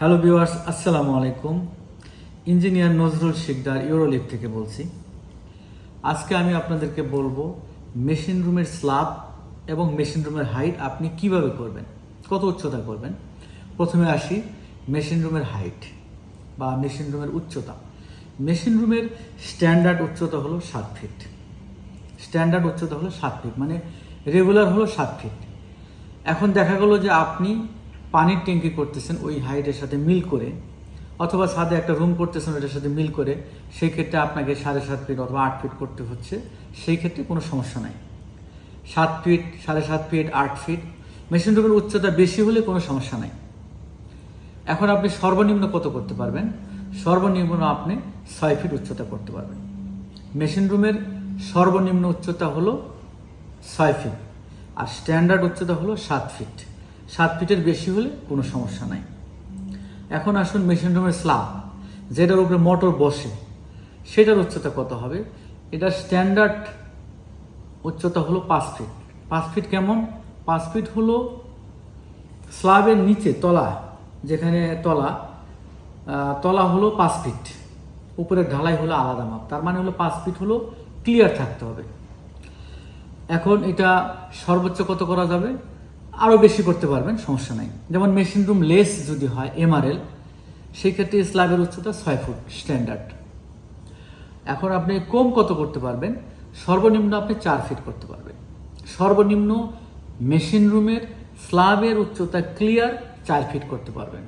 Hello viewers আসসালামু আলাইকুম engineer Nazrul Sikdar ইউরোলিপ থেকে বলছি। আজকে আমি আপনাদেরকে বলব মেশিন রুমের স্ল্যাব এবং মেশিন রুমের হাইট আপনি কীভাবে করবেন, কত উচ্চতা করবেন। প্রথমে আসি মেশিন রুমের হাইট বা মেশিন রুমের উচ্চতা। মেশিন রুমের স্ট্যান্ডার্ড উচ্চতা হলো সাত ফিট স্ট্যান্ডার্ড উচ্চতা হলো সাত ফিট মানে রেগুলার হলো সাত ফিট এখন দেখা গেলো যে আপনি পানির ট্যাঙ্কি করতেছেন ওই হাইটের সাথে মিল করে, অথবা ছাদে একটা রুম করতেছেন ওইটার সাথে মিল করে, সেই ক্ষেত্রে আপনাকে সাড়ে সাত ফিট অথবা আট ফিট করতে হচ্ছে, সেই ক্ষেত্রে কোনো সমস্যা নাই। সাত ফিট, সাড়ে সাত ফিট, আট ফিট, মেশিন রুমের উচ্চতা বেশি হলে কোনো সমস্যা নাই। এখন আপনি সর্বনিম্ন কত করতে পারবেন? সর্বনিম্ন আপনি ছয় ফিট উচ্চতা করতে পারবেন। মেশিন রুমের সর্বনিম্ন উচ্চতা হলো ছয় ফিট, আর স্ট্যান্ডার্ড উচ্চতা হলো সাত ফিট। সাত ফিটের বেশি হলে কোনো সমস্যা নাই। এখন আসুন মেশিন রুমের স্ল্যাব যেটার উপরে মোটর বসে, সেটার উচ্চতা কত হবে? এটা স্ট্যান্ডার্ড উচ্চতা হলো পাঁচ ফিট পাঁচ ফিট কেমন? পাঁচ ফিট হলো স্ল্যাবের নিচে, তলা, যেখানে তলা তলা হলো পাঁচ ফিট উপরে ঢালাই হলো আলাদা মাপ, তার মানে হলো পাঁচ ফিট হলো ক্লিয়ার থাকতে হবে। এখন এটা সর্বোচ্চ কত করা যাবে? আরও বেশি করতে পারবেন, সমস্যা নাই। যেমন মেশিন রুম লেস যদি হয় এমআরএল সেই ক্ষেত্রে স্ল্যাবের উচ্চতা ছয় ফুট স্ট্যান্ডার্ড এখন আপনি কম কত করতে পারবেন? সর্বনিম্ন আপনি চার ফিট করতে পারবেন। সর্বনিম্ন মেশিন রুমের স্ল্যাবের উচ্চতা ক্লিয়ার চার ফিট করতে পারবেন।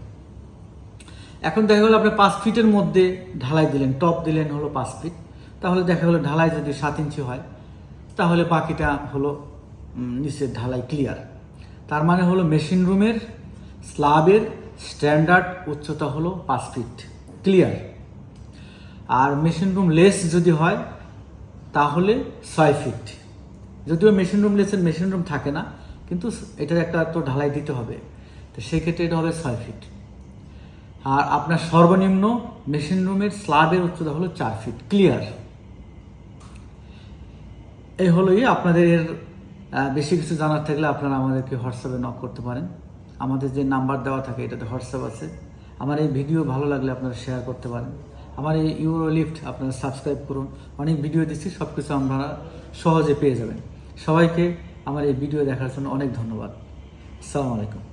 এখন দেখা গেলো আপনি পাঁচ ফিটের মধ্যে ঢালাই দিলেন টপ দিলেন হলো পাঁচ ফিট তাহলে দেখা গেলো ঢালাই যদি সাত ইঞ্চি হয়, তাহলে বাকিটা হলো নিচের ঢালাই ক্লিয়ার তার মানে হলো মেশিন রুমের স্ল্যাবের স্ট্যান্ডার্ড উচ্চতা হলো পাঁচ ফিট ক্লিয়ার আর মেশিন রুম লেস যদি হয়, তাহলে ছয় ফিট যদিও মেশিন রুম লেসের মেশিন রুম থাকে না, কিন্তু এটার একটা তো ঢালাই দিতে হবে। তো সেক্ষেত্রে এটা হবে ছয় ফিট আর আপনার সর্বনিম্ন মেশিন রুমের স্ল্যাবের উচ্চতা হলো চার ফিট ক্লিয়ার এই হলো ইয়ে আপনাদের এর বেশি কিছু জানার থাকলে আপনারা আমাদেরকে হোয়াটসঅ্যাপে নক করতে পারেন। আমাদের যে নাম্বার দেওয়া থাকে, এটাতে হোয়াটসঅ্যাপ আছে। আমার এই ভিডিও ভালো লাগলে আপনারা শেয়ার করতে পারেন। আমার এই ইউরো লিফট আপনারা সাবস্ক্রাইব করুন। অনেক ভিডিও দিচ্ছি সব কিছু আপনারা সহজে পেয়ে যাবেন। সবাইকে আমার এই ভিডিও দেখার জন্য অনেক ধন্যবাদ। আসসালামু আলাইকুম।